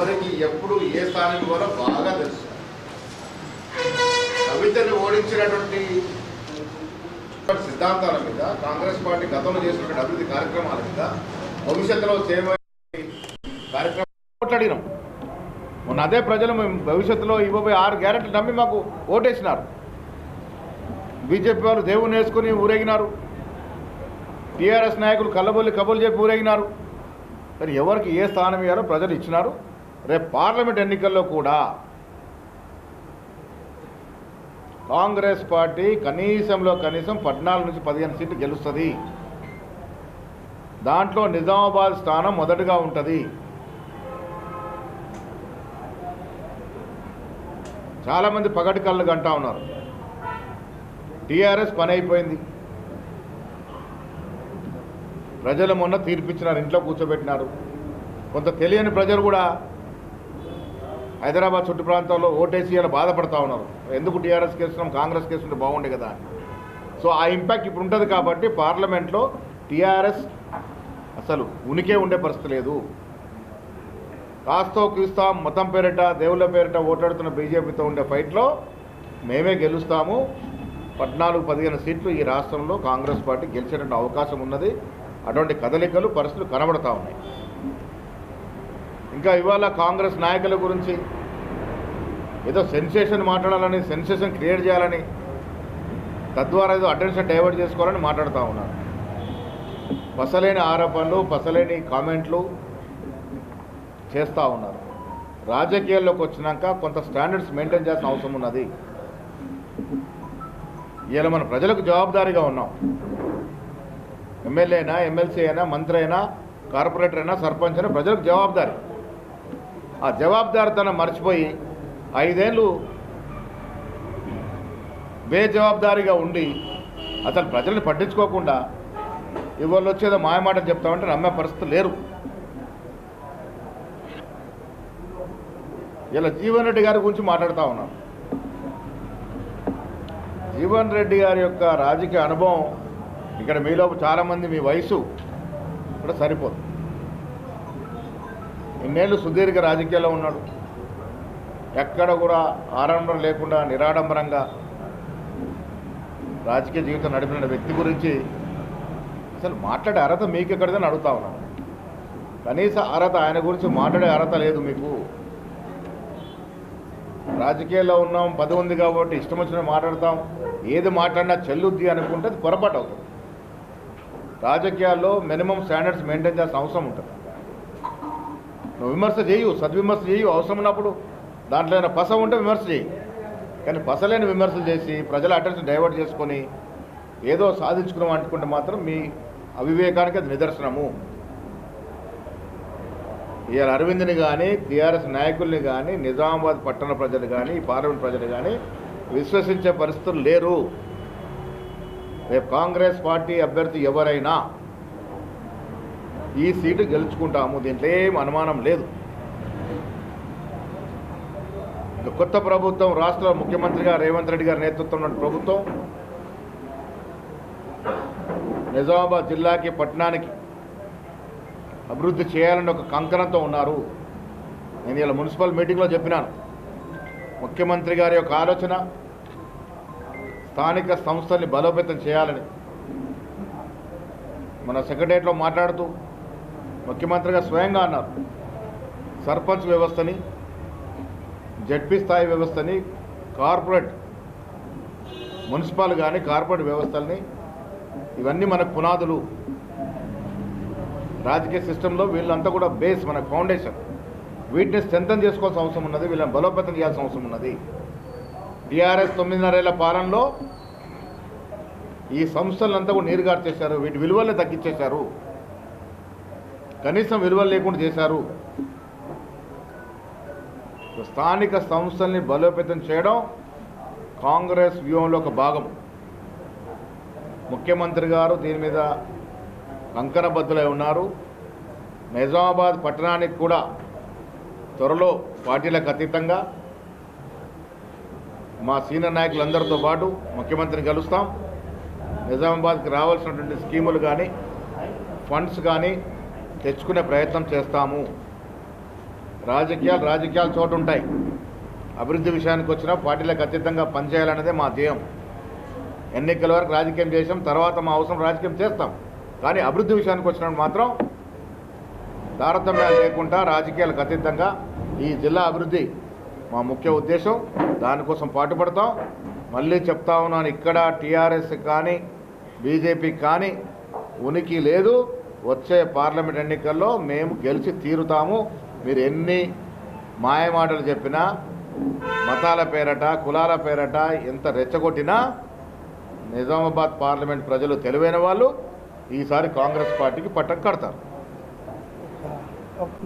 ఎవరికి ఎప్పుడు ఏ స్థానం ఇవ్వాలో బాగా తెలుసు. కవితను ఓడించినటువంటి సిద్ధాంతాల మీద కాంగ్రెస్ పార్టీ గతంలో చేసినటువంటి అభివృద్ధి కార్యక్రమాల మీద భవిష్యత్తులో చేయబోయే కార్యక్రమం కొట్లాడినాం. మొన్న అదే ప్రజలు మేము భవిష్యత్తులో ఇవ్వబోయే ఆరు గ్యారెంటీలు నమ్మి మాకు ఓటేసినారు. బీజేపీ వాళ్ళు దేవుని వేసుకుని ఊరేగినారు. టీఆర్ఎస్ నాయకులు కళ్ళబొల్లి కబుర్లు చెప్పి ఊరేగినారు. మరి ఎవరికి ఏ స్థానం ఇవ్వాలో ప్రజలు ఇచ్చినారు. రేపు పార్లమెంట్ ఎన్నికల్లో కూడా కాంగ్రెస్ పార్టీ కనీసంలో కనీసం పద్నాలుగు నుంచి పదిహేను సీట్లు గెలుస్తుంది. దాంట్లో నిజామాబాద్ స్థానం మొదటగా ఉంటుంది. చాలామంది పగటి కళ్ళు గంటా ఉన్నారు. టీఆర్ఎస్ పని అయిపోయింది. ప్రజలు మొన్న తీర్పిచ్చినారు ఇంట్లో కూర్చోబెట్టినారు. కొంత తెలియని ప్రజలు కూడా హైదరాబాద్ చుట్టు ప్రాంతాల్లో ఓటేసి ఇలా బాధపడతా ఉన్నారు. ఎందుకు టీఆర్ఎస్ కేసున్నాం కాంగ్రెస్ కేసు బాగుండే కదా సో ఆ ఇంపాక్ట్ ఇప్పుడు ఉంటుంది కాబట్టి పార్లమెంట్లో టీఆర్ఎస్ అసలు ఉనికే ఉండే పరిస్థితి లేదు. కాస్తో క్రీస్తాం మతం పేరిట దేవుళ్ళ పేరిట ఓటాడుతున్న బీజేపీతో ఉండే ఫైట్లో మేమే గెలుస్తాము. పద్నాలుగు పదిహేను సీట్లు ఈ రాష్ట్రంలో కాంగ్రెస్ పార్టీ గెలిచేటువంటి అవకాశం ఉన్నది. అటువంటి కదలికలు పరిస్థితులు కనబడతా ఉన్నాయి. ఇంకా ఇవాళ కాంగ్రెస్ నాయకుల గురించి ఏదో సెన్సేషన్ మాట్లాడాలని సెన్సేషన్ క్రియేట్ చేయాలని తద్వారా ఏదో అటెన్షన్ డైవర్ట్ చేసుకోవాలని మాట్లాడుతూ ఉన్నారు. పసలేని ఆరోపణలు పసలేని కామెంట్లు చేస్తూ ఉన్నారు. రాజకీయాల్లోకి వచ్చినాక కొంత స్టాండర్డ్స్ మెయింటైన్ చేయాల్సిన అవసరం ఉన్నది. ఇలా మన ప్రజలకు జవాబుదారీగా ఉన్నాం. ఎమ్మెల్యే అయినా ఎమ్మెల్సీ అయినా మంత్రి అయినా కార్పొరేటర్ అయినా సర్పంచ్ అయినా ప్రజలకు జవాబుదారీ. ఆ జవాబుదారితనం మర్చిపోయి ఐదేళ్ళు బేజవాబుదారీగా ఉండి అసలు ప్రజల్ని పట్టించుకోకుండా ఇవాళ వచ్చేదో మాయమాటలు చెప్తామంటే నమ్మే పరిస్థితి లేరు. ఇలా జీవన్ రెడ్డి గారి గురించి మాట్లాడుతూ ఉన్నాం జీవన్ రెడ్డి గారి యొక్క రాజకీయ అనుభవం ఇక్కడ మీలో చాలామంది మీ వయసు కూడా సరిపోదు. ఇన్నేళ్ళు సుదీర్ఘ రాజకీయాల్లో ఉన్నాడు. ఎక్కడ కూడా ఆడంబరం లేకుండా నిరాడంబరంగా రాజకీయ జీవితం నడిపిన వ్యక్తి గురించి అసలు మాట్లాడే అర్హత మీకు ఎక్కడిదని అడుగుతా ఉన్నాను. కనీస అర్హత ఆయన గురించి మాట్లాడే అర్హత లేదు మీకు. రాజకీయాల్లో ఉన్నాం పది ఉంది కాబట్టి ఇష్టం వచ్చిన మాట్లాడతాం. ఏది మాట్లాడినా చెల్లుద్ది అనుకుంటే అది పొరపాటు అవుతుంది. రాజకీయాల్లో మినిమం స్టాండర్డ్స్ మెయింటైన్ చేయాల్సిన అవసరం ఉంటుంది. నువ్వు విమర్శ చేయు సద్విమర్శ చేయు అవసరం ఉన్నప్పుడు దాంట్లో ఏమైనా పస ఉంటే విమర్శ చేయి. కానీ పసలేని విమర్శలు చేసి ప్రజల అటెన్షన్ డైవర్ట్ చేసుకొని ఏదో సాధించుకున్నాం అనుకుంటే మాత్రం మీ అవివేకానికి అది నిదర్శనము. ఇవాళ అరవింద్ని కానీ టీఆర్ఎస్ నాయకుల్ని కానీ నిజామాబాద్ పట్టణ ప్రజలు కానీ పార్లమెంట్ ప్రజలు కానీ విశ్వసించే పరిస్థితులు లేరు. రేపు కాంగ్రెస్ పార్టీ అభ్యర్థి ఎవరైనా ఈ సీటు గెలుచుకుంటాము దీంట్లో ఏం అనుమానం లేదు. కొత్త ప్రభుత్వం రాష్ట్ర ముఖ్యమంత్రిగా రేవంత్ రెడ్డి గారి నేతృత్వంలో ప్రభుత్వం నిజామాబాద్ జిల్లాకి పట్టణానికి అభివృద్ధి చేయాలని ఒక కంకణంతో ఉన్నారు. నేను ఇలా మున్సిపల్ మీటింగ్లో చెప్పినాను. ముఖ్యమంత్రి గారి యొక్క ఆలోచన స్థానిక సంస్థల్ని బలోపేతం చేయాలని. మన సెక్రటరియట్లో మాట్లాడుతూ ముఖ్యమంత్రిగా స్వయంగా అన్నారు. సర్పంచ్ వ్యవస్థని జడ్పీ స్థాయి వ్యవస్థని కార్పొరేట్ మున్సిపల్ కానీ కార్పొరేట్ వ్యవస్థల్ని ఇవన్నీ మనకు పునాదులు. రాజకీయ సిస్టంలో వీళ్ళంతా కూడా బేస్ మన ఫౌండేషన్. వీటిని స్ట్రెంథన్ చేసుకోవాల్సిన అవసరం ఉన్నది వీళ్ళని బలోపేతం చేయాల్సిన అవసరం ఉన్నది. టీఆర్ఎస్ తొమ్మిదిన్నరేళ్ళ పాలనలో ఈ సంస్థలంతా కూడా నీరుగారు చేశారు వీటి విలువల్ని తగ్గించేశారు. కనీసం విలువలు లేకుండా చేశారు. స్థానిక సంస్థల్ని బలోపేతం చేయడం కాంగ్రెస్ వ్యూహంలో ఒక భాగం. ముఖ్యమంత్రి గారు దీని మీద కంకణబద్ధులై ఉన్నారు. నిజామాబాద్ పట్టణానికి కూడా త్వరలో పార్టీలకు అతీతంగా మా సీనియర్ నాయకులందరితో పాటు ముఖ్యమంత్రిని కలుస్తాం. నిజామాబాద్కి రావాల్సినటువంటి స్కీములు కానీ ఫండ్స్ కానీ తెచ్చుకునే ప్రయత్నం చేస్తాము. రాజకీయాలు రాజకీయాలు చోటు ఉంటాయి అభివృద్ధి విషయానికి వచ్చినా పార్టీలకు అతీతంగా పనిచేయాలన్నదే మా ధ్యేయం. ఎన్నికల వరకు రాజకీయం చేసాం తర్వాత మా అవసరం రాజకీయం చేస్తాం. కానీ అభివృద్ధి విషయానికి వచ్చినప్పుడు మాత్రం తారతమ్యాలు లేకుండా రాజకీయాలకు అతీతంగా ఈ జిల్లా అభివృద్ధి మా ముఖ్య ఉద్దేశం. దానికోసం పాటుపడతాం. మళ్ళీ చెప్తా ఉన్నాను ఇక్కడ టీఆర్ఎస్ కానీ బీజేపీ కానీ ఉనికి లేదు. వచ్చే పార్లమెంట్ ఎన్నికల్లో మేము గెలిచి తీరుతాము. మీరు ఎన్ని మాయమాటలు చెప్పినా మతాల పేరట కులాల పేరట ఎంత రెచ్చగొట్టినా నిజామాబాద్ పార్లమెంట్ ప్రజలు తెలివైన వాళ్ళు ఈసారి కాంగ్రెస్ పార్టీకి పట్టం కడతారు.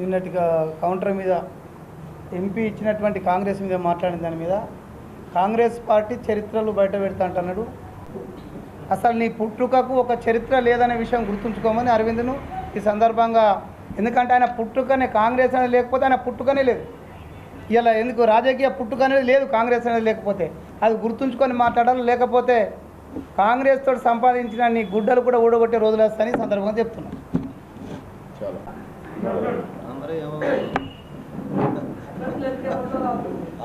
నిన్నటిగా కౌంటర్ మీద ఎంపీ ఇచ్చినటువంటి కాంగ్రెస్ మీద మాట్లాడిన దాని మీద కాంగ్రెస్ పార్టీ చరిత్రలు బయట పెడతా అంటున్నాడు. అసలు నీ పుట్టుకకు ఒక చరిత్ర లేదనే విషయం గుర్తుంచుకోమని అరవింద్ను ఈ సందర్భంగా ఎందుకంటే ఆయన పుట్టుకనే కాంగ్రెస్ అనేది లేకపోతే ఆయన పుట్టుకనే లేదు. ఇలా ఎందుకు రాజకీయ పుట్టుక అనేది లేదు కాంగ్రెస్ అనేది లేకపోతే. అది గుర్తుంచుకొని మాట్లాడాలి లేకపోతే కాంగ్రెస్ తోటి సంపాదించిన నీ గుడ్డలు కూడా ఊడగొట్టే రోజులు వస్తాయని ఈ సందర్భంగా చెప్తున్నాను చాలా అందరూ ఏమో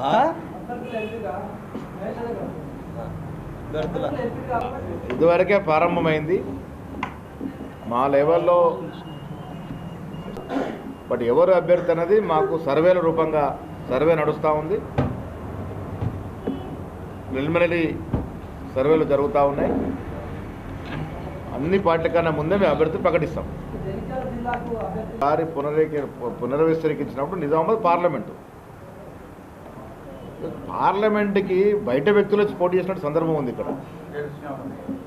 ఆ? గడుతుల ఇదివరకే ప్రారంభమైంది. మా లెవెల్లో బట్ ఎవరు అభ్యర్థి అనేది మాకు సర్వేల రూపంగా సర్వే నడుస్తూ ఉంది. ప్రిలిమినరీ సర్వేలు జరుగుతూ ఉన్నాయి. అన్ని పార్టీ కన్నా ముందే మేము అభ్యర్థి ప్రకటిస్తాం. వారి పునరేకి పునర్విస్తరికించినప్పుడు నిజామాబాద్ పార్లమెంటు పార్లమెంట్కి బయట వ్యక్తులు వచ్చి పోటీ చేసిన సందర్భం ఉంది ఇక్కడ.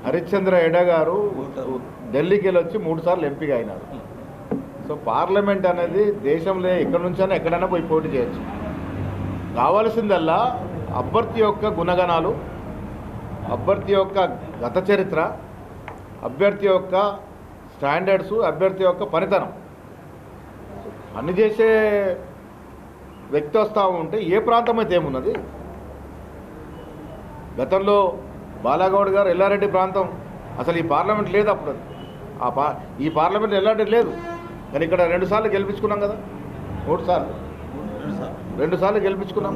హరిశ్చంద్ర ఎడ గారు ఢిల్లీకి వెళ్ళి వచ్చి మూడు సార్లు ఎంపీగా అయినారు. సో పార్లమెంట్ అనేది దేశంలో ఎక్కడి నుంచైనా ఎక్కడైనా పోయి పోటీ చేయొచ్చు. కావాల్సిందల్లా అభ్యర్థి యొక్క గుణగణాలు అభ్యర్థి యొక్క గత చరిత్ర అభ్యర్థి యొక్క స్టాండర్డ్స్ అభ్యర్థి యొక్క పనితనం. పనిచేసే వ్యక్తి వస్తూ ఉంటే ఏ ప్రాంతం అయితే ఏమున్నది? గతంలో బాలాగౌడ్ గారు ఎల్లారెడ్డి ప్రాంతం. అసలు ఈ పార్లమెంట్ లేదు అప్పుడు. అది. ఆ పా ఈ పార్లమెంట్ ఎల్లారెడ్డి లేదు. కానీ ఇక్కడ రెండు సార్లు గెలిపించుకున్నాం కదా. మూడు సార్లు. రెండు సార్లు గెలిపించుకున్నాం.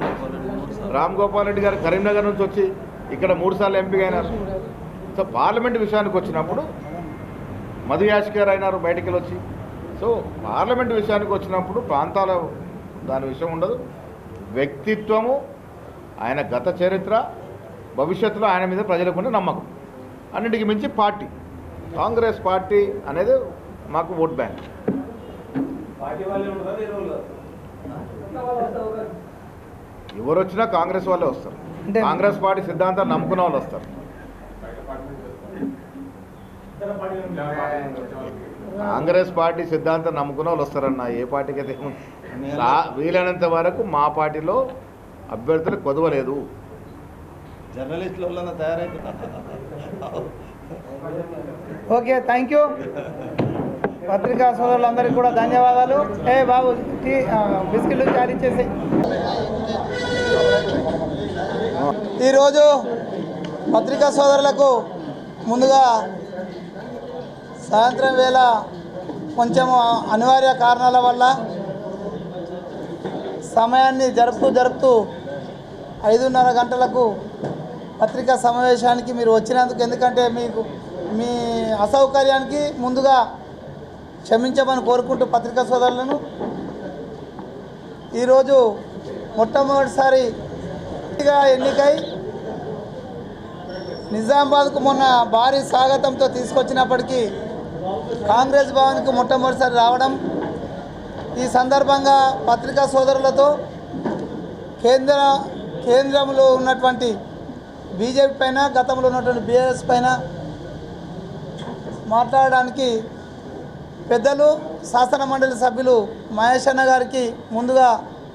రామ్ గోపాల్ రెడ్డి గారు కరీంనగర్ నుంచి వచ్చి ఇక్కడ మూడు సార్లు ఎంపీ అయినారు. సో పార్లమెంట్ విషయానికి వచ్చినప్పుడు మధు యాష్ గారు అయినారు బయటికి వచ్చి. సో పార్లమెంట్ విషయానికి వచ్చినప్పుడు ప్రాంతాల దాని విషయం ఉండదు. వ్యక్తిత్వము ఆయన గత చరిత్ర భవిష్యత్తులో ఆయన మీద ప్రజలకు ఉన్న నమ్మకం. అన్నిటికి మించి పార్టీ. కాంగ్రెస్ పార్టీ అనేది మాకు ఓట్ బ్యాంక్. ఎవరు వచ్చినా కాంగ్రెస్ వాళ్ళే వస్తారు. కాంగ్రెస్ పార్టీ సిద్ధాంతాలు నమ్ముకున్న వాళ్ళు వస్తారు. కాంగ్రెస్ పార్టీ సిద్ధాంతం నమ్ముకున్న వాళ్ళు వస్తారన్న ఏ పార్టీకి అయితే వీలైనంత వరకు మా పార్టీలో అభ్యర్థులు కొదవలేదు. జర్నలిస్టుల ఓకే థ్యాంక్ యూ పత్రికా సోదరులందరికీ కూడా ధన్యవాదాలు. ఏ బాబు టీ బిస్కెట్లు జారీ చేసి. ఈరోజు పత్రికా సోదరులకు ముందుగా సాయంత్రం వేళ కొంచెం అనివార్య కారణాల వల్ల సమయాన్ని జరుపుతూ జరుపుతూ ఐదున్నర గంటలకు పత్రికా సమావేశానికి మీరు వచ్చినందుకు ఎందుకంటే మీకు మీ అసౌకర్యానికి ముందుగా క్షమించమని కోరుకుంటూ పత్రికా సోదరులను. ఈరోజు మొట్టమొదటిసారి గా ఎన్నికై నిజామాబాద్కు మొన్న భారీ స్వాగతంతో తీసుకొచ్చినప్పటికీ కాంగ్రెస్ భవన్కు మొట్టమొదటిసారి రావడం ఈ సందర్భంగా పత్రికా సోదరులతో కేంద్ర కేంద్రంలో ఉన్నటువంటి బీజేపీ పైన గతంలో ఉన్నటువంటి బీఆర్ఎస్ పైన మాట్లాడడానికి పెద్దలు శాసన మండలి సభ్యులు మహేష్ అన్న గారికి ముందుగా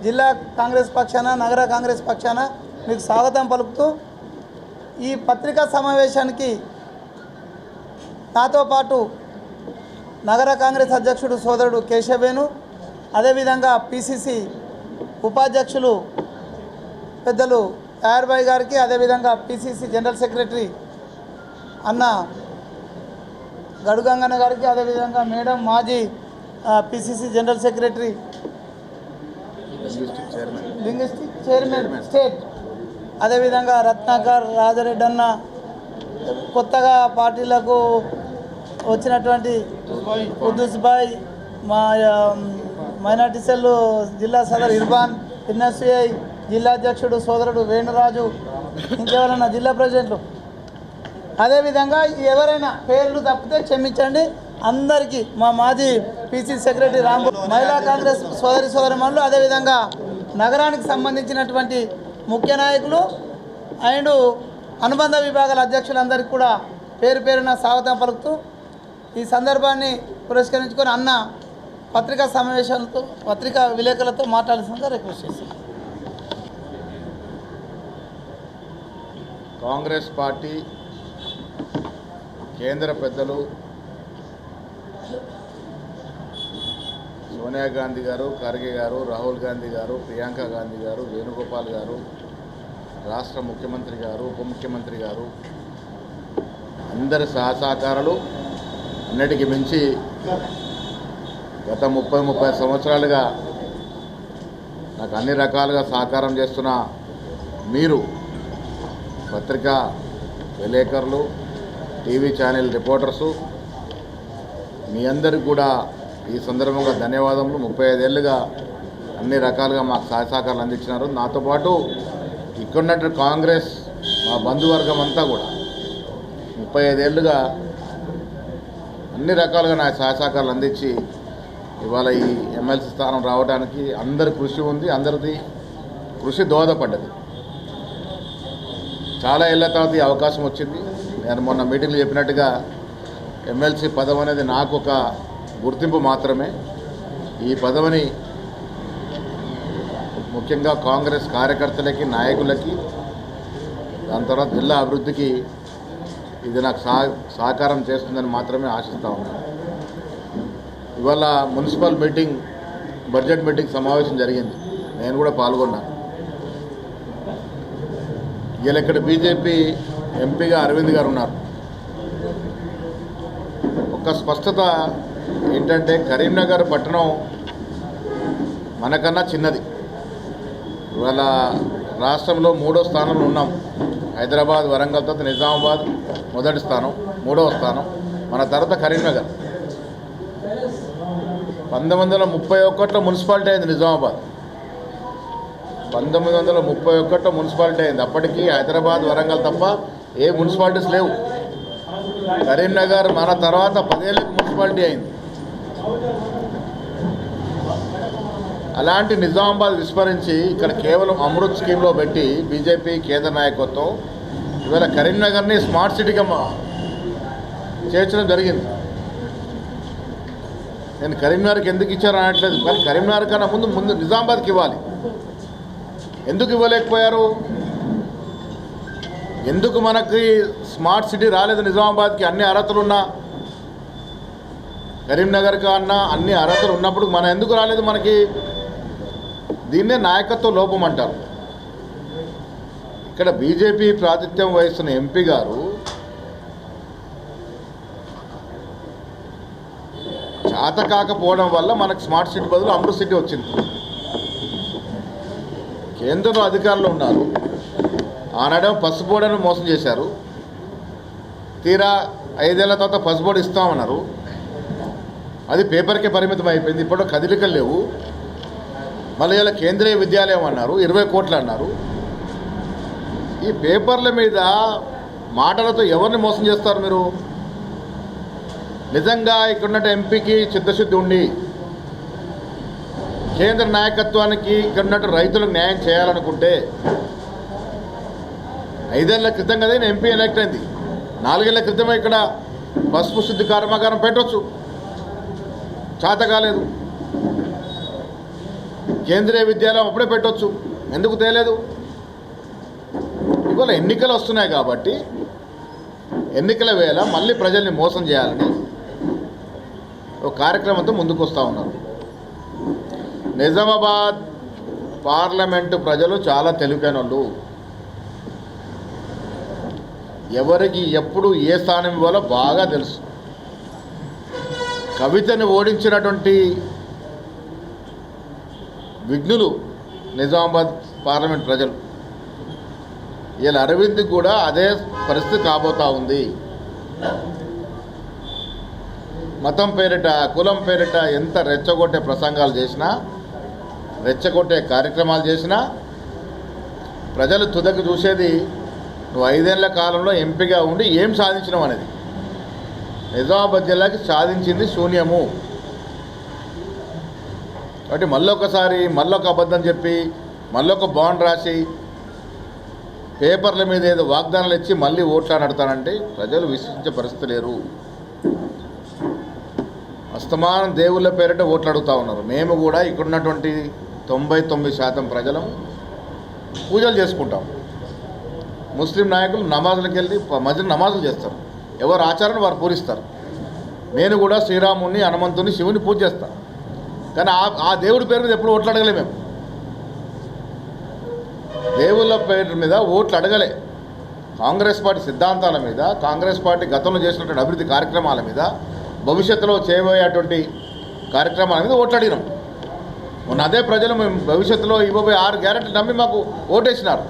జిల్లా కాంగ్రెస్ పక్షాన నగర కాంగ్రెస్ పక్షాన మీకు స్వాగతం పలుకుతూ ఈ పత్రికా సమావేశానికి నాతో పాటు నగర కాంగ్రెస్ అధ్యక్షుడు సోదరుడు కేశవేను అదేవిధంగా పిసిసి ఉపాధ్యక్షులు పెద్దలు తయారుబాయి గారికి అదేవిధంగా పిసిసి జనరల్ సెక్రటరీ అన్న గడుగంగన్న గారికి అదేవిధంగా మేడం మాజీ PCC general secretary linguistic chairman state అదేవిధంగా రత్నాకర్ రాజారెడ్డి అన్న కొత్తగా పార్టీలకు వచ్చినటువంటి కుద్దుస్ బాయ్ మా మైనార్టీ సెల్ జిల్లా సదర్ ఇర్బాన్ ఎన్ఎస్సిఐ జిల్లా అధ్యక్షుడు సోదరుడు వేణురాజు ఇంకెవరన్నా జిల్లా ప్రెసిడెంట్లు? అదేవిధంగా ఎవరైనా పేర్లు తప్పితే క్షమించండి. అందరికీ మా మాజీ పీసీ సెక్రటరీ రాంబు మహిళా కాంగ్రెస్ సోదరి సోదరిమణులు అదేవిధంగా నగరానికి సంబంధించినటువంటి ముఖ్య నాయకులు అండ్ అనుబంధ విభాగాల అధ్యక్షులందరికీ కూడా పేరు పేరున స్వాగతం పలుకుతూ ఈ సందర్భాన్ని పురస్కరించుకొని అన్న పత్రికా సమావేశాలతో పత్రికా విలేకరులతో మాట్లాడాల్సిందిగా రిక్వెస్ట్ చేశాను. కాంగ్రెస్ పార్టీ కేంద్ర పెద్దలు సోనియా గాంధీ గారు ఖర్గే గారు రాహుల్ గాంధీ గారు ప్రియాంక గాంధీ గారు వేణుగోపాల్ గారు రాష్ట్ర ముఖ్యమంత్రి గారు ఉప ముఖ్యమంత్రి గారు అందరి సహసహకారాలు అన్నిటికీ మించి గత ముప్పై ముప్పై సంవత్సరాలుగా నాకు అన్ని రకాలుగా సహకారం చేస్తున్న మీరు పత్రికా విలేకరులు టీవీ ఛానల్ రిపోర్టర్సు మీ అందరికి కూడా ఈ సందర్భంగా ధన్యవాదములు. ముప్పై ఐదేళ్ళుగా అన్ని రకాలుగా మాకు సహాయ సహకారాలు అందించినారు. నాతో పాటు ఇక్కడున్నట్టు కాంగ్రెస్ మా బంధువర్గం అంతా కూడా ముప్పై ఐదేళ్ళుగా అన్ని రకాలుగా నా సహాయ సహకారాలు అందించి ఇవాళ ఈ ఎమ్మెల్సీ స్థానం రావడానికి అందరి కృషి ఉంది అందరిది కృషి దోహదపడ్డది. చాలా ఏళ్ళ తర్వాత ఈ అవకాశం వచ్చింది. నేను మొన్న మీటింగ్లో చెప్పినట్టుగా ఎమ్మెల్సీ పదవి అనేది నాకు ఒక గుర్తింపు మాత్రమే. ఈ పదవిని ముఖ్యంగా కాంగ్రెస్ కార్యకర్తలకి నాయకులకి దాని తర్వాత జిల్లా అభివృద్ధికి ఇది నాకు సా సహకారం చేస్తుందని మాత్రమే ఆశిస్తూ ఉన్నాను. ఇవాళ మున్సిపల్ మీటింగ్ బడ్జెట్ మీటింగ్ సమావేశం జరిగింది. నేను కూడా పాల్గొన్నాను వీళ్ళు ఇక్కడ బీజేపీ ఎంపీగా అరవింద్ గారు ఉన్నారు. ఒక స్పష్టత ఏంటంటే కరీంనగర్ పట్టణం మనకన్నా చిన్నది. ఇవాళ రాష్ట్రంలో మూడో స్థానంలో ఉన్నాం. హైదరాబాద్ వరంగల్ తర్వాత నిజామాబాద్ మొదటి స్థానం మూడవ స్థానం. మన తర్వాత కరీంనగర్. పంతొమ్మిది వందల ముప్పై ఒకటిలో మున్సిపాలిటీ అయింది నిజామాబాద్. పంతొమ్మిది వందల ముప్పై ఒకటిలో మున్సిపాలిటీ అయింది. అప్పటికి హైదరాబాద్ వరంగల్ తప్ప ఏ మున్సిపాలిటీస్ లేవు. కరీంనగర్ మన తర్వాత పదేళ్ళకి మున్సిపాలిటీ అయింది. అలాంటి నిజామాబాద్ విస్మరించి ఇక్కడ కేవలం అమృత్ స్కీమ్లో పెట్టి బీజేపీ కేంద్ర నాయకత్వం ఇవాళ కరీంనగర్ని స్మార్ట్ సిటీగా చేర్చడం జరిగింది. నేను కరీంనగర్కి ఎందుకు ఇచ్చారు అనట్లేదు. కానీ కరీంనగర్ కన్నా ముందు ముందు నిజామాబాద్కి ఇవ్వాలి. ఎందుకు ఇవ్వలేకపోయారు? ఎందుకు మనకి స్మార్ట్ సిటీ రాలేదు నిజామాబాద్కి? అన్ని అర్హతలు ఉన్నా. కరీంనగర్ కన్నా అన్ని అర్హతలు ఉన్నప్పుడు మన ఎందుకు రాలేదు మనకి? దీన్నే నాయకత్వ లోపం అంటారు. ఇక్కడ బీజేపీ ప్రాతిథ్యం వహిస్తున్న ఎంపీ గారు అత కాకపోవడం వల్ల మనకు స్మార్ట్ సిటీ బదులు అమృత్ సిటీ వచ్చింది. కేంద్రంలో అధికారులు ఉన్నారు. ఆనాడేమో పసుపోడని మోసం చేశారు. తీరా ఐదేళ్ళ తర్వాత పసుపోడు ఇస్తామన్నారు అది పేపర్కే పరిమితం అయిపోయింది. ఇప్పుడు కదిలికలు లేవు. మళ్ళీ ఇలా కేంద్రీయ విద్యాలయం అన్నారు. ఇరవై కోట్లు అన్నారు. ఈ పేపర్ల మీద మాటలతో ఎవరిని మోసం చేస్తారు మీరు? నిజంగా ఇక్కడున్న ఎంపీకి చిత్తశుద్ధి ఉండి కేంద్ర నాయకత్వానికి ఇక్కడ ఉన్నట్టు రైతులకు న్యాయం చేయాలనుకుంటే ఐదేళ్ళ క్రితం కదా నేను ఎంపీ ఎలక్ట్ అయింది. నాలుగేళ్ళ క్రితమే ఇక్కడ పసుపు శుద్ధి కర్మాగారం పెట్టవచ్చు చేత కాలేదు. కేంద్రీయ విద్యాలయం అప్పుడే పెట్టవచ్చు ఎందుకు తేలేదు? ఇవాళ ఎన్నికలు వస్తున్నాయి కాబట్టి ఎన్నికల వేళ మళ్ళీ ప్రజల్ని మోసం చేయాలని ఒక కార్యక్రమంతో ముందుకు వస్తూ ఉన్నారు. నిజామాబాద్ పార్లమెంటు ప్రజలు చాలా తెలివైన ఎవరికి ఎప్పుడు ఏ స్థానం ఇవ్వాలో బాగా తెలుసు. కవితని ఓడించినటువంటి విఘ్నులు నిజామాబాద్ పార్లమెంట్ ప్రజలు. వీళ్ళ అరవింద్కి కూడా అదే పరిస్థితి కాబోతా ఉంది. మతం పేరిట కులం పేరిట ఎంత రెచ్చగొట్టే ప్రసంగాలు చేసినా రెచ్చగొట్టే కార్యక్రమాలు చేసినా ప్రజలు తుదకు చూసేది నువ్వు ఐదేళ్ళ కాలంలో ఎంపీగా ఉండి ఏం సాధించినావు అనేది. నిజామాబాద్ జిల్లాకి సాధించింది శూన్యము. కాబట్టి మళ్ళొకసారి మళ్ళొక అబద్ధం చెప్పి మళ్ళొక బాండ్ రాసి పేపర్ల మీద ఏదో వాగ్దానాలు ఇచ్చి మళ్ళీ ఓట్లా నడతానంటే ప్రజలు విశ్వసించే పరిస్థితి లేరు అస్తమానం దేవుళ్ళ పేరిట ఓట్లు అడుగుతా ఉన్నారు. మేము కూడా ఇక్కడ ఉన్నటువంటి తొంభై తొమ్మిది శాతం ప్రజలం పూజలు చేసుకుంటాం. ముస్లిం నాయకులు నమాజులకు వెళ్ళి మధ్య నమాజులు చేస్తారు. ఎవరు ఆచారం వారు పూరిస్తారు నేను కూడా శ్రీరాముని హనుమంతుని శివుని పూజ చేస్తాను కానీ ఆ ఆ దేవుడి పేరు మీద ఎప్పుడు ఓట్లు అడగలే మేము. దేవుళ్ళ పేరు మీద ఓట్లు అడగలే కాంగ్రెస్ పార్టీ సిద్ధాంతాల మీద కాంగ్రెస్ పార్టీ గతంలో చేసినటువంటి అభివృద్ధి కార్యక్రమాల మీద భవిష్యత్తులో చేయబోయేటువంటి కార్యక్రమాల మీద ఓట్లాడినాం. మొన్న అదే ప్రజలు మేము భవిష్యత్తులో ఇవ్వబోయే ఆరు గ్యారెంటీలు నమ్మి మాకు ఓటేసినారు.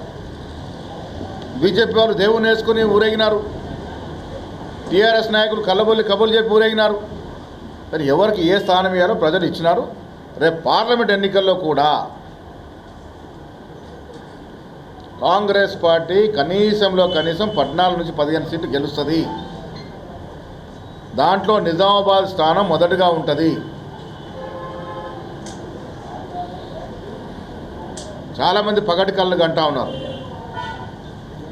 బీజేపీ వాళ్ళు దేవుని వేసుకుని ఊరేగినారు. టీఆర్ఎస్ నాయకులు కళ్ళబొల్లి కబుర్లు చెప్పి ఊరేగినారు. మరి ఎవరికి ఏ స్థానం ఇవ్వాలో ప్రజలు ఇచ్చినారు. రేపు పార్లమెంట్ ఎన్నికల్లో కూడా కాంగ్రెస్ పార్టీ కనీసంలో కనీసం పద్నాలుగు నుంచి పదిహేను సీట్లు గెలుస్తుంది. దాంట్లో నిజామాబాద్ స్థానం మొదటగా ఉంటుంది. చాలామంది పగటి కళ్ళు గంటా ఉన్నారు.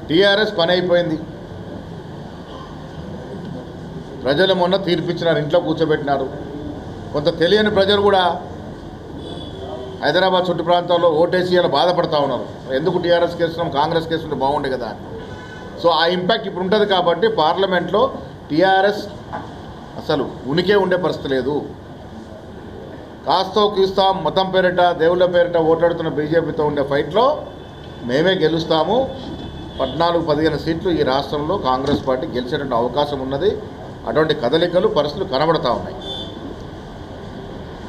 టీఆర్ఎస్ పని అయిపోయింది. ప్రజలు మొన్న తీర్పిచ్చినారు ఇంట్లో కూర్చోబెట్టినారు. కొంత తెలియని ప్రజలు కూడా హైదరాబాద్ చుట్టు ప్రాంతాల్లో ఓటేసి ఇలా బాధపడతా ఉన్నారు. ఎందుకు టీఆర్ఎస్ కేసున్నాం కాంగ్రెస్ కేసు బాగుండే కదా సో ఆ ఇంపాక్ట్ ఇప్పుడు ఉంటుంది కాబట్టి పార్లమెంట్లో టీఆర్ఎస్ అసలు ఉనికే ఉండే పరిస్థితి లేదు. కాస్తో కీస్తా మతం పేరిట దేవుళ్ళ పేరిట ఓటాడుతున్న బీజేపీతో ఉండే ఫైట్లో మేమే గెలుస్తాము. పద్నాలుగు పదిహేను సీట్లు ఈ రాష్ట్రంలో కాంగ్రెస్ పార్టీ గెలిచేటువంటి అవకాశం ఉన్నది. అటువంటి కదలికలు పరిస్థితులు కనబడతా ఉన్నాయి.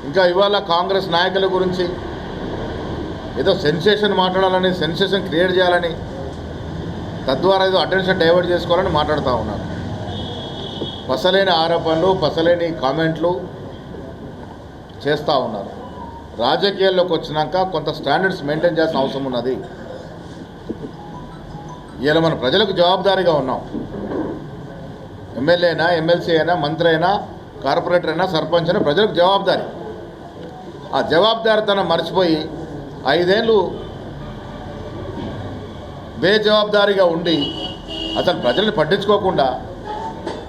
ఇంకా ఇవాళ కాంగ్రెస్ నాయకుల గురించి ఏదో సెన్సేషన్ మాట్లాడాలని సెన్సేషన్ క్రియేట్ చేయాలని తద్వారా ఏదో అటెన్షన్ డైవర్ట్ చేసుకోవాలని మాట్లాడుతూ ఉన్నారు. పసలేని ఆరోపణలు పసలేని కామెంట్లు చేస్తూ ఉన్నారు. రాజకీయాల్లోకి వచ్చినాక కొంత స్టాండర్డ్స్ మెయింటైన్ చేయాల్సిన అవసరం ఉన్నది. ఇలా మన ప్రజలకు జవాబుదారీగా ఉన్నాం. ఎమ్మెల్యే అయినా ఎమ్మెల్సీ అయినా మంత్రి అయినా కార్పొరేటర్ అయినా సర్పంచ్ అయినా ప్రజలకు జవాబుదారి. ఆ జవాబుదారితనం మర్చిపోయి ఐదేళ్ళు బేజవాబుదారీగా ఉండి అసలు ప్రజల్ని పట్టించుకోకుండా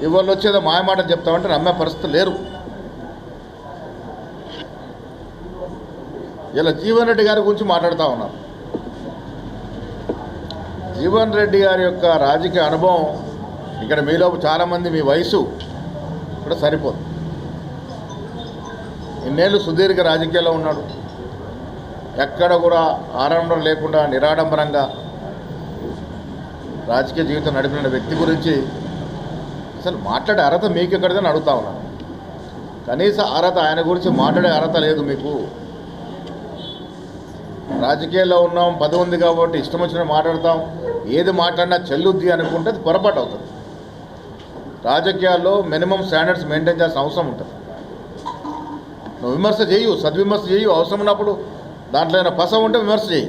ఇవాళ వచ్చేదో మాయమాటలు చెప్తామంటే నమ్మే పరిస్థితి లేరు. ఇలా జీవన్ రెడ్డి గారి గురించి మాట్లాడుతూ ఉన్నారు. జీవన్ రెడ్డి గారి యొక్క రాజకీయ అనుభవం ఇక్కడ మీలో చాలామంది మీ వయసు కూడా సరిపోదు. ఇన్నేళ్ళు సుదీర్ఘ రాజకీయాల్లో ఉన్నాడు. ఎక్కడ కూడా ఆడంబరం లేకుండా నిరాడంబరంగా రాజకీయ జీవితం నడిపిన వ్యక్తి గురించి అసలు మాట్లాడే అర్హత మీకు ఎక్కడిదని అడుగుతా ఉన్నాను కనీస అర్హత ఆయన గురించి మాట్లాడే అర్హత లేదు మీకు. రాజకీయాల్లో ఉన్నాం పది ఉంది కాబట్టి ఇష్టం వచ్చినట్టు మాట్లాడతాం. ఏది మాట్లాడినా చెల్లుద్ది అనుకుంటే అది పొరపాటు అవుతుంది. రాజకీయాల్లో మినిమం స్టాండర్డ్స్ మెయింటైన్ చేయాల్సిన అవసరం ఉంటుంది. నువ్వు విమర్శ చేయు సద్విమర్శ చేయు అవసరం ఉన్నప్పుడు దాంట్లో ఏమైనా పస ఉంటే విమర్శ చేయి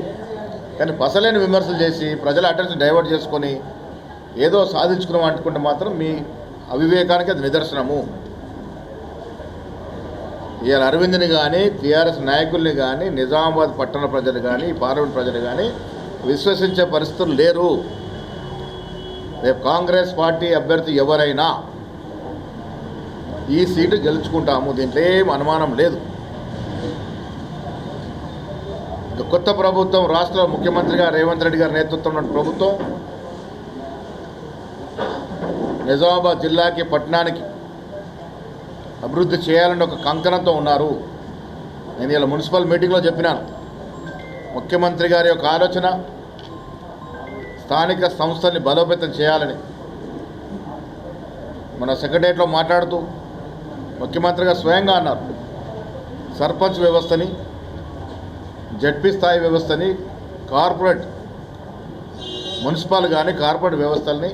కానీ పసలేని విమర్శలు చేసి ప్రజల అటెన్షన్ డైవర్ట్ చేసుకొని ఏదో సాధించుకున్నాం అనుకుంటే మాత్రం మీ అవివేకానికి అది నిదర్శనము. ఇవాళ అరవింద్ని కానీ టీఆర్ఎస్ నాయకుల్ని కానీ నిజామాబాద్ పట్టణ ప్రజలు కానీ పార్లమెంట్ ప్రజలు కానీ విశ్వసించే పరిస్థితులు లేరు. రేపు కాంగ్రెస్ పార్టీ అభ్యర్థి ఎవరైనా ఈ సీటు గెలుచుకుంటాము దీంట్లో ఏం అనుమానం లేదు. కొత్త ప్రభుత్వం రాష్ట్ర ముఖ్యమంత్రిగా రేవంత్ రెడ్డి గారి నేతృత్వంలో ప్రభుత్వం. నిజామాబాద్ జిల్లాకి పట్టణానికి అభివృద్ధి చేయాలని ఒక కంకణంతో ఉన్నారు. నేను ఇలా మున్సిపల్ మీటింగ్లో చెప్పినాను. ముఖ్యమంత్రి గారి యొక్క ఆలోచన స్థానిక సంస్థల్ని బలోపేతం చేయాలని. మన సెక్రటరియట్లో మాట్లాడుతూ ముఖ్యమంత్రిగా స్వయంగా అన్నారు. సర్పంచ్ వ్యవస్థని జడ్పీ స్థాయి వ్యవస్థని కార్పొరేట్ మున్సిపల్ కానీ కార్పొరేట్ వ్యవస్థల్ని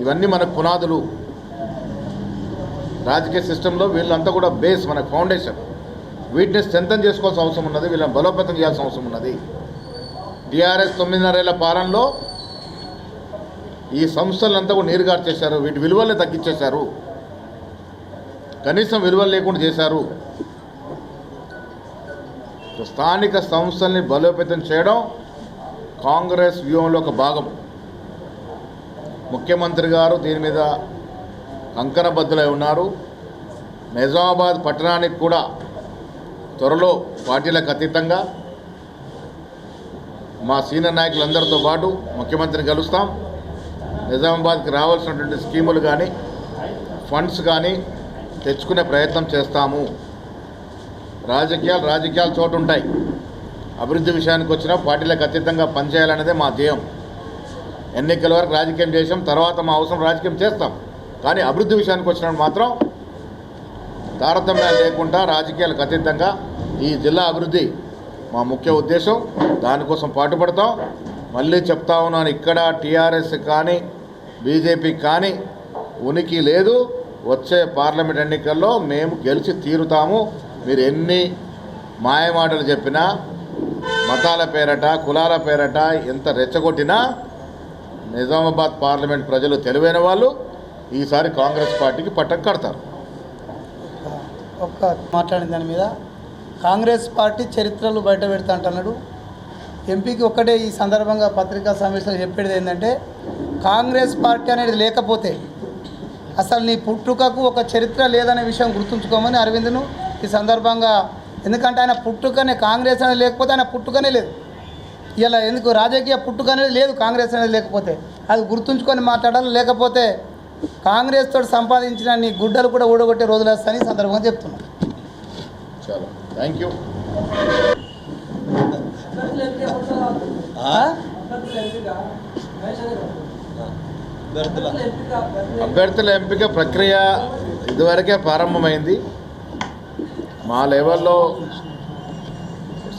ఇవన్నీ మన పునాదులు. రాజకీయ సిస్టంలో వీళ్ళంతా కూడా బేస్ మన ఫౌండేషన్. వీటిని స్ట్రెంథన్ చేసుకోవాల్సిన అవసరం ఉన్నది వీళ్ళని బలోపేతం చేయాల్సిన అవసరం ఉన్నది. టీఆర్ఎస్ తొమ్మిదిన్నరేళ్ళ పాలనలో ఈ సంస్థలంతా కూడా నీరుగారు చేశారు వీటి విలువలే తగ్గించేశారు. కనీసం విలువలు లేకుండా చేశారు. స్థానిక సంస్థల్ని బలోపేతం చేయడం కాంగ్రెస్ వ్యూహంలో ఒక భాగం. ముఖ్యమంత్రి గారు దీని మీద కంకణబద్ధులై ఉన్నారు. నిజామాబాద్ పట్టణానికి కూడా త్వరలో పార్టీలకు అతీతంగా మా సీనియర్ నాయకులందరితో పాటు ముఖ్యమంత్రిని కలుస్తాం. నిజామాబాద్కి రావాల్సినటువంటి స్కీములు కానీ ఫండ్స్ కానీ తెచ్చుకునే ప్రయత్నం చేస్తాము. రాజకీయాలు రాజకీయాలు చోటు ఉంటాయి. అభివృద్ధి విషయానికి వచ్చినా పార్టీలకు అతీతంగా పనిచేయాలనేదే మా ధ్యేయం. ఎన్నికల వరకు రాజకీయం చేసాం తర్వాత మా అవసరం రాజకీయం చేస్తాం. కానీ అభివృద్ధి విషయానికి వచ్చినప్పుడు మాత్రం తారతమ్యాలు లేకుండా రాజకీయాలకు అతీతంగా ఈ జిల్లా అభివృద్ధి మా ముఖ్య ఉద్దేశం. దానికోసం పాటుపడతాం. మళ్ళీ చెప్తా ఉన్నాను ఇక్కడ టీఆర్ఎస్ కానీ బీజేపీ కానీ ఉనికి లేదు. వచ్చే పార్లమెంట్ ఎన్నికల్లో మేము గెలిచి తీరుతాము. మీరు ఎన్ని మాయమాటలు చెప్పినా మతాల పేరట కులాల పేరట ఎంత రెచ్చగొట్టినా నిజామాబాద్ పార్లమెంట్ ప్రజలు తెలివైన వాళ్ళు ఈసారి కాంగ్రెస్ పార్టీకి పట్టం కడతారు. ఒక్క మాట్లాడిన దాని మీద కాంగ్రెస్ పార్టీ చరిత్రలు బయట పెడతా అంటున్నాడు. ఎంపీకి ఒక్కటే ఈ సందర్భంగా పత్రికా సమావేశంలో చెప్పేది ఏంటంటే కాంగ్రెస్ పార్టీ అనేది లేకపోతే అసలు నీ పుట్టుకకు ఒక చరిత్ర లేదనే విషయం గుర్తుంచుకోమని అరవింద్ను ఈ సందర్భంగా ఎందుకంటే ఆయన పుట్టుకనే కాంగ్రెస్ అనేది లేకపోతే ఆయన పుట్టుకనే లేదు. ఇలా ఎందుకు? రాజకీయ పుట్టుక అనేది లేదు కాంగ్రెస్ అనేది లేకపోతే. అది గుర్తుంచుకొని మాట్లాడాలి లేకపోతే కాంగ్రెస్ తోటి సంపాదించిన నీ గుడ్డలు కూడా ఊడగొట్టే రోజులు వస్తాయని ఈ సందర్భంగా చెప్తున్నాను చాలా. థ్యాంక్ యూ అభ్యర్థుల ఎంపిక ప్రక్రియ ఇదివరకే ప్రారంభమైంది. మా లెవెల్లో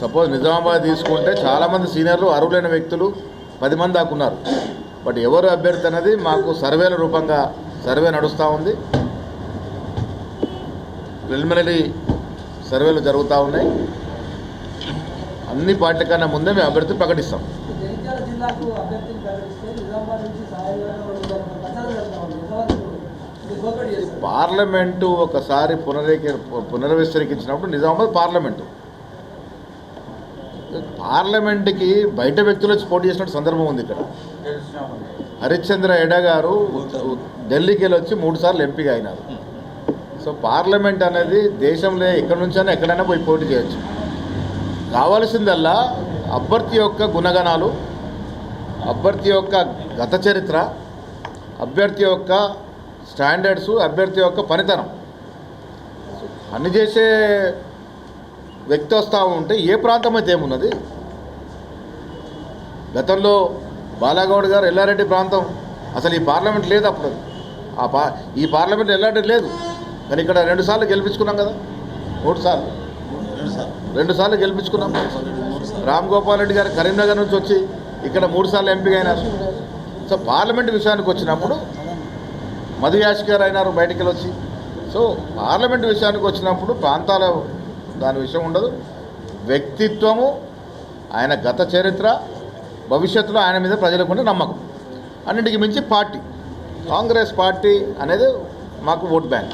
సపోజ్ నిజామాబాద్ తీసుకుంటే చాలామంది సీనియర్లు అర్హులైన వ్యక్తులు పది మంది దాకా ఉన్నారు. బట్ ఎవరు అభ్యర్థి అనేది మాకు సర్వేల రూపంగా సర్వే నడుస్తూ ఉంది. ప్రిలిమినరీ సర్వేలు జరుగుతూ ఉన్నాయి. అన్ని పార్టీ కన్నా ముందే మేము అభ్యర్థి ప్రకటిస్తాం. పార్లమెంటు ఒకసారి పునరేకి పునర్విస్తరించినప్పుడు నిజామాబాద్ పార్లమెంటు. పార్లమెంట్కి బయట వ్యక్తులు వచ్చి పోటీ చేసినట్టు సందర్భం ఉంది ఇక్కడ. హరిశ్చంద్ర ఎడ గారు ఢిల్లీకి వెళ్ళి వచ్చి మూడు సార్లు ఎంపీగా అయినారు. సో పార్లమెంట్ అనేది దేశంలో ఎక్కడి నుంచైనా ఎక్కడైనా పోయి పోటీ చేయొచ్చు. కావాల్సిందల్లా అభ్యర్థి యొక్క గుణగణాలు అభ్యర్థి యొక్క గత చరిత్ర అభ్యర్థి యొక్క స్టాండర్డ్స్ అభ్యర్థి యొక్క పనితనం. పనిచేసే వ్యక్తి వస్తూ ఉంటే ఏ ప్రాంతం అయితే ఏమున్నది? గతంలో బాలాగౌడ్ గారు ఎల్లారెడ్డి ప్రాంతం. అసలు ఈ పార్లమెంట్ లేదు అప్పుడు. ఆ పా ఈ పార్లమెంట్ ఎల్లారెడ్డి లేదు. కానీ ఇక్కడ రెండు సార్లు గెలిపించుకున్నాం కదా. మూడు సార్లు. రెండు సార్లు గెలిపించుకున్నాం. రామ్ గోపాల్ రెడ్డి గారు కరీంనగర్ నుంచి వచ్చి ఇక్కడ మూడు సార్లు ఎంపీ అయినారు. సో పార్లమెంట్ విషయానికి వచ్చినప్పుడు మధు యాష్ గారు అయినారు బయటికి వచ్చి. సో పార్లమెంట్ విషయానికి వచ్చినప్పుడు ప్రాంతాల దాని విషయం ఉండదు. వ్యక్తిత్వము ఆయన గత చరిత్ర భవిష్యత్తులో ఆయన మీద ప్రజలకు నమ్మకం. అన్నింటికి మించి పార్టీ. కాంగ్రెస్ పార్టీ అనేది మాకు ఓట్ బ్యాంక్.